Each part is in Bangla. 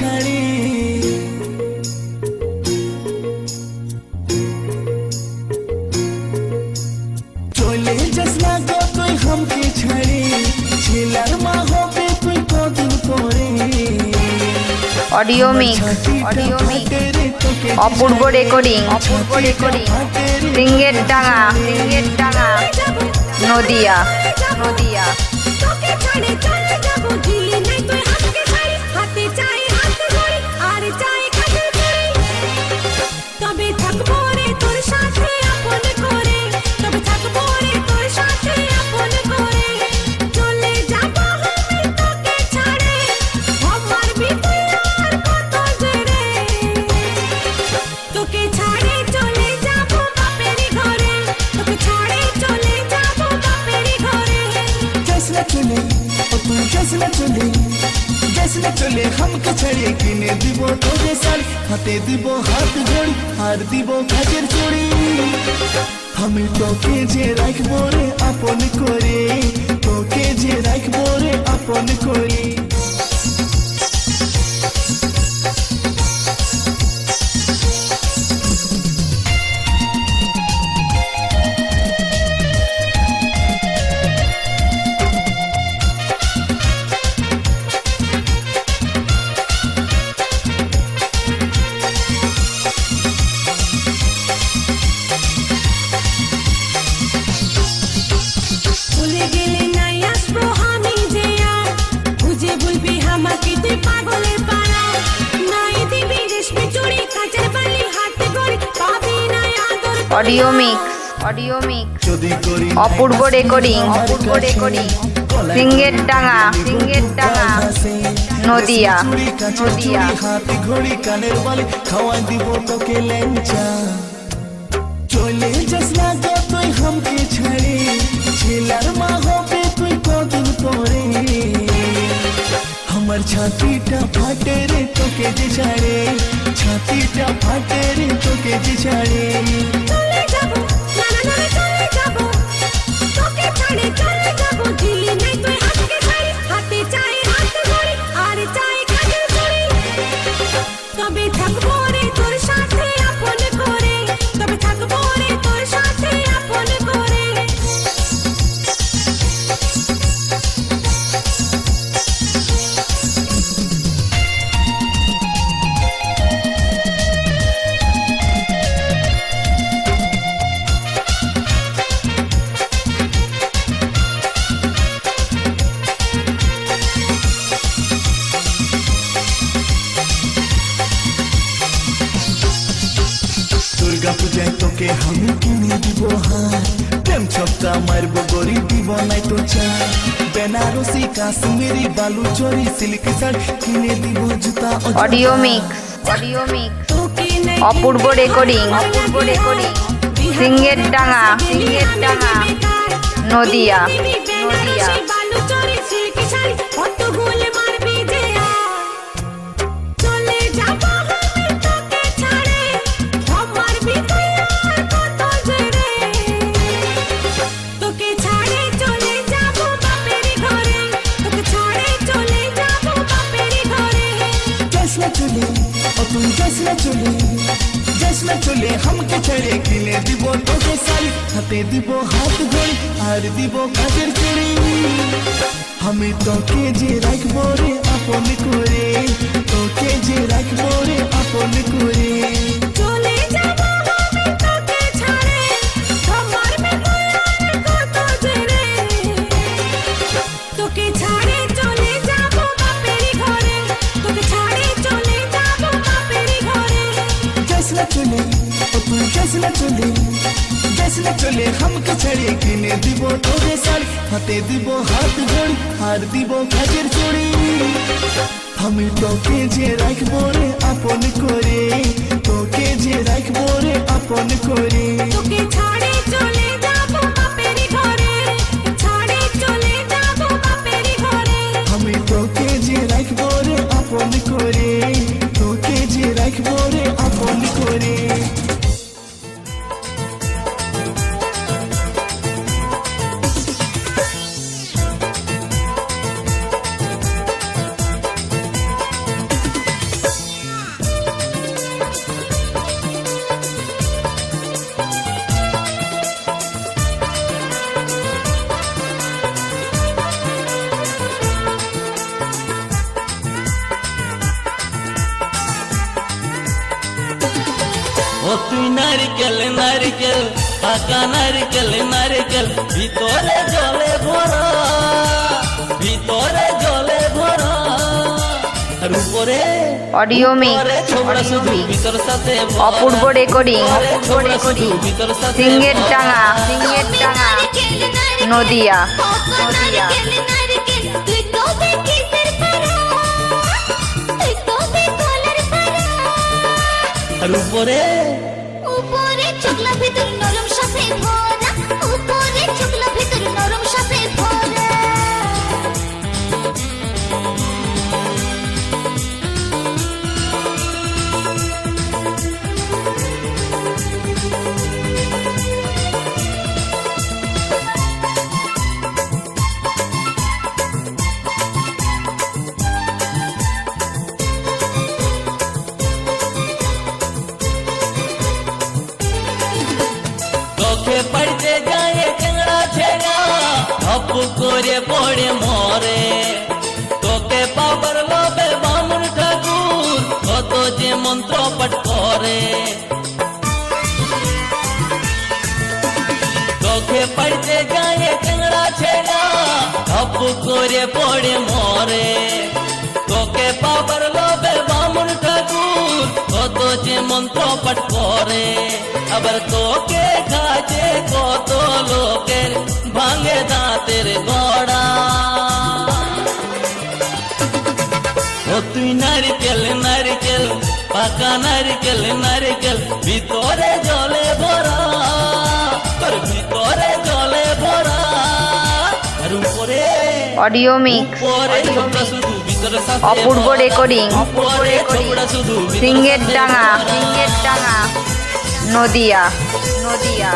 ছাড়ি চলে যাস না গো তুই হামকে ছাড়ি ছেলার মা হবে তুই কদিন পরে audio mix audio mix Apurba recording Apurba recording Singer Danga Singer Danga Nadia Nadia আপন করে অপূর্ব রেকর্ডিং অপূর্ব রেকর্ডিং সিঙ্গের ডাঙা সিঙ্গের ডাঙা নদিয়া নদিয়া। হাতে ঘড়ি কানের বালি খাওয়াই দিব তোকে লেঞ্চা চলে যাস না গো তুই হামকে ছাড়ি ছেলার মা হবে তুই কদিন পরে আমার ছাতিটা ফাটে রে তোকে যে ছাড়ে ছাতিটা ফাটে রে তোকে যে ছাড়ে। তোকে ছাড়ে audio. Mix audio mix Apurba recording Apurba recording Singer Danga Singer Danga Nadia Nadia চলে, হামকে ছেড়ে কিনে দিব তোকে শাড়ি হাতে দিব হাত ঘড়ি আর দিব কাজের চড়ে আমি তোকে যে রাখব রে, আপন করে। তোকে যে রাখব রে, আপন করে। না চলে না চলে হামকে ছাড়িয়ে কিনে দিব তোরে শাড়ি হাতে দিব হাত ঘড়ি আর দিব কাজের চড়ি আমি তোকে যে রাখব রে আপন করে তোকে যে রাখব রে আপন করে তোকে নারকেল নারকেল পাকা নারকেল নারকেল ভিতরে জলে ভরা ভিতরে জলে ভরা। আর উপরে audio mix Apurba recording Singher. Danga সিংহের ডাঙা নদিয়া নদিয়া। তুই তুই আর উপরে নরম চোখে পড়তে গায়ে চেংড়া ছেড়া। হপ করে পড়ে মরে। তোকে পাবার লোভে বামুন ঠাকুর, কত যে মন্ত্র পাঠ করে। আবার তোকে কাজে কত লোকের ভাঙে দাঁতের গড়া। ও তুই নারকেল নারকেল পাকা নারকেল নারকেল ভিতরে জলে ভরা তোর ভিতরে জলে ভরা। আর উপরে অডিও মিক্স অপূর্ব রেকর্ডিং সাথে ডাঙা। সিংহের ডাঙা নদিয়া নদিয়া।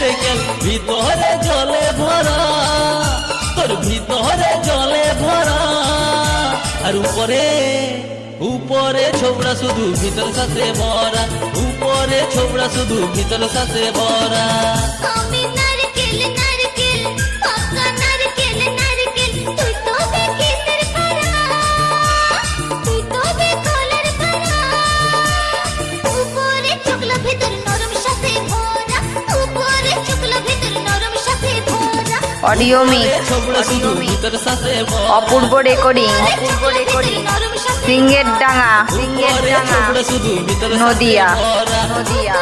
নারকেল ভিতরে জলে ভরা। তোর ভিতরে জলে ভরা। আর উপরে উপরে ছোবড়া শুধু ভিতর সাথে ভরা। উপরে ছোবড়া শুধু ভিতর সাথে ভরা। Audio mix Apurba recording Singer Danga Nadia Nadia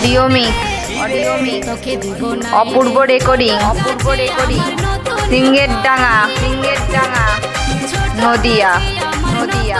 audio mix audio mix Apurba recording Apurba recording Singer Danga Singer Danga Nadia Nadia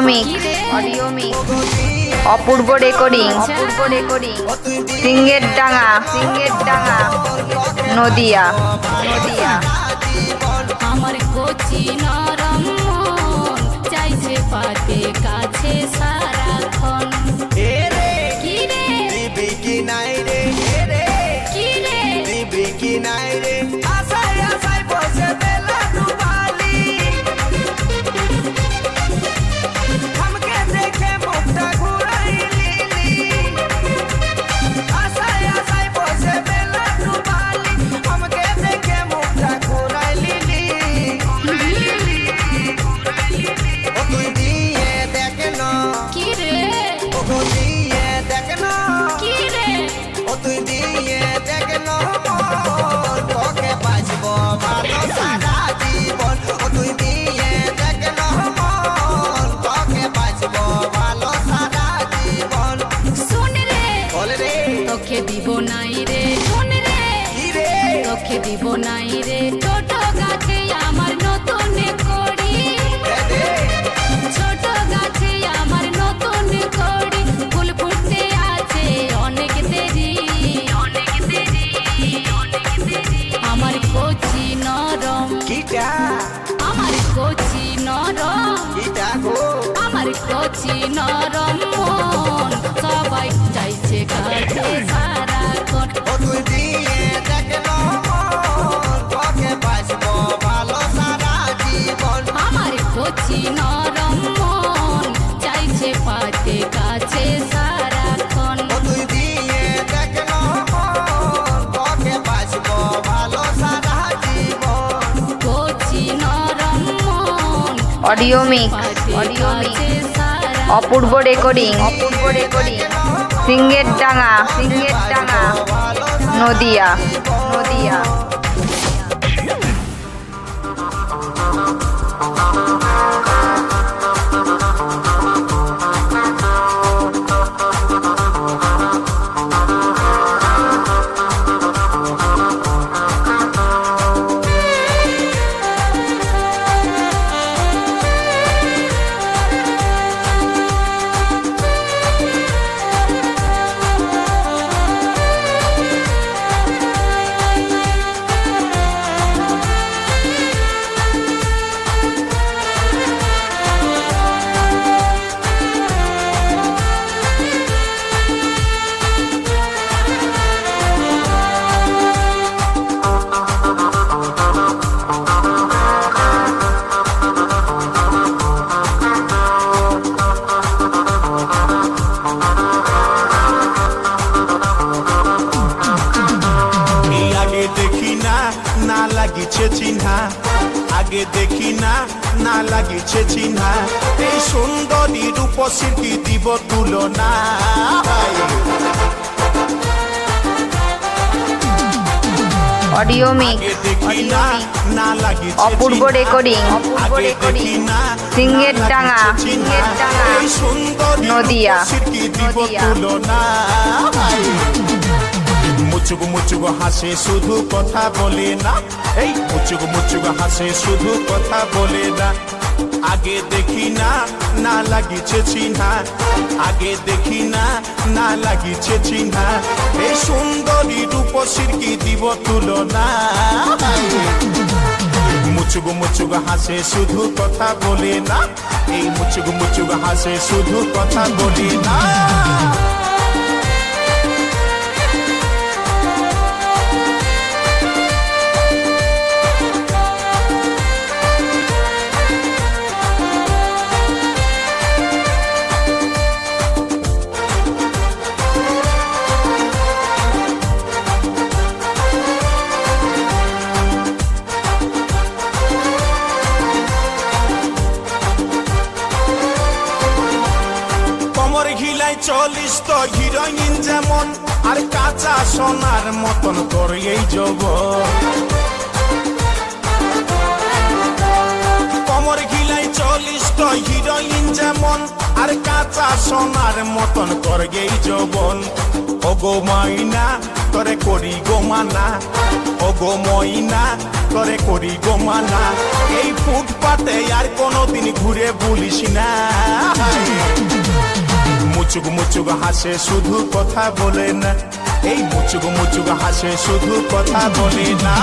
mix audio mix Apurba recording Apurba recording Singer Danga Singer Danga Nadia Nadia আমার নরম চাইছে পাতে কাছে সারাক্ষণ। কি রে? দিবি কি নাই রে? ইটা আমার কচি নরম। ইটা গো আমার কচি নরম। Audio mix audio Apurba recording Apurba recording Singer Danga Singer Danga Nadia Nadia অপূর্ব। রেকর্ডিং। সিংহের ডাঙা নদিয়া, মুচুক মুচুক হাসে শুধু কথা বলে না। এই মুচুক মুচুক হাসে শুধু কথা বলে না। আগে দেখি না না লাগিছে চিহ্না। আগে দেখি না না লাগিছে চিহ্না। এই সুন্দরী রূপসীর কি দিব তুলনা? মুচুক মুচুক হাসে শুধু কথা বলে না এই মুচুক মুচুক হাসে শুধু কথা বলে না সোনার মতন তোর যোগ কমর ঘিলাই চল্লিশ হিরোইন যেমন, আর কাঁচা সোনার মতন তোর এই ও গো মাইনা তোরে করি গো মানা। ও গো মইনা তোরে করি গো মানা। এই ফুটপাতে আর কোনোদিন ঘুরে বলিস না। মুচুক মুচুক হাসে শুধু কথা বলে না। এই মুচুক মুচুক হাসে শুধু কথা বলে না।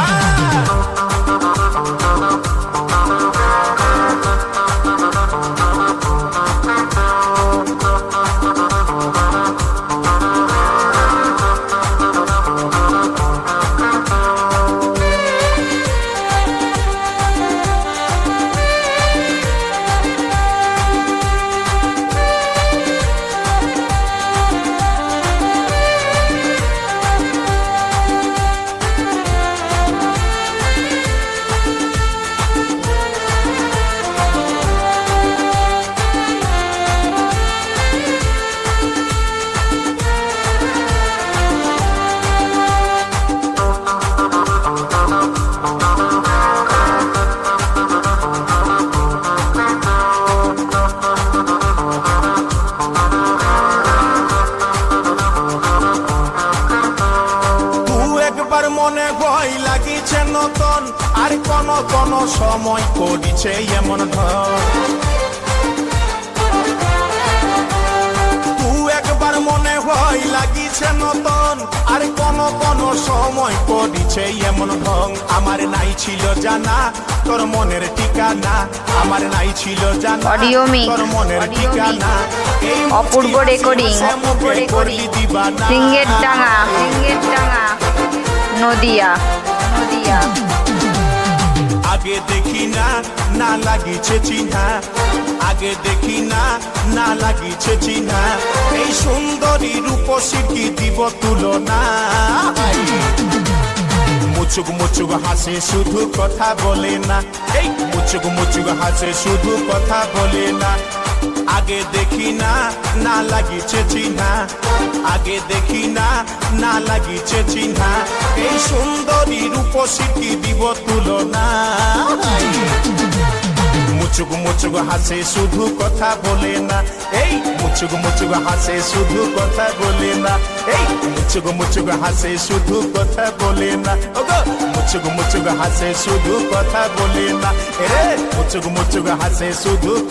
মনে হয় লাগিছে নতন। আর কোন কোন সময় করিছে এমন ধর তু একবার মনে হয় লাগিছে নতন। আর কোন কোন সময় করিছে এমন ঢং আমার নাই ছিল জানা তোর মনের ঠিকানা। আমার নাই ছিল জানা mix, তোর মনের ঠিকানা। অপূর্ব রেকর্ডিং অপূর্ব রেকর্ডিং সিঙ্গের ডাঙা সিঙ্গের ডাঙা। নদিয়া। নদিয়া। আগে দেখি না না লাগিছে চিনা আগে দেখি না না লাগিছে চিনা এই সুন্দরী রূপসী কি দিব তুলনা? মুচুক মুচুক হাসে, শুধু কথা বলে না। এই মুচুক মুচুক হাসে, শুধু কথা বলে না। আগে দেখি না না লাগিছে না আগে দেখি না না লাগিছে না এই সুন্দরী রূপসী দিব তুলনা? মুচুক মুচুক হাসে, শুধু কথা বলে না। এই মুচুক মুচুক হাসে, শুধু কথা বলে না। এই মুচুক মুচুক হাসে, শুধু কথা বলে না। ওগো মুচুক মুচুক হাসে, শুধু কথা বলে না। এরে মুচুক মুচুক হাসে, শুধু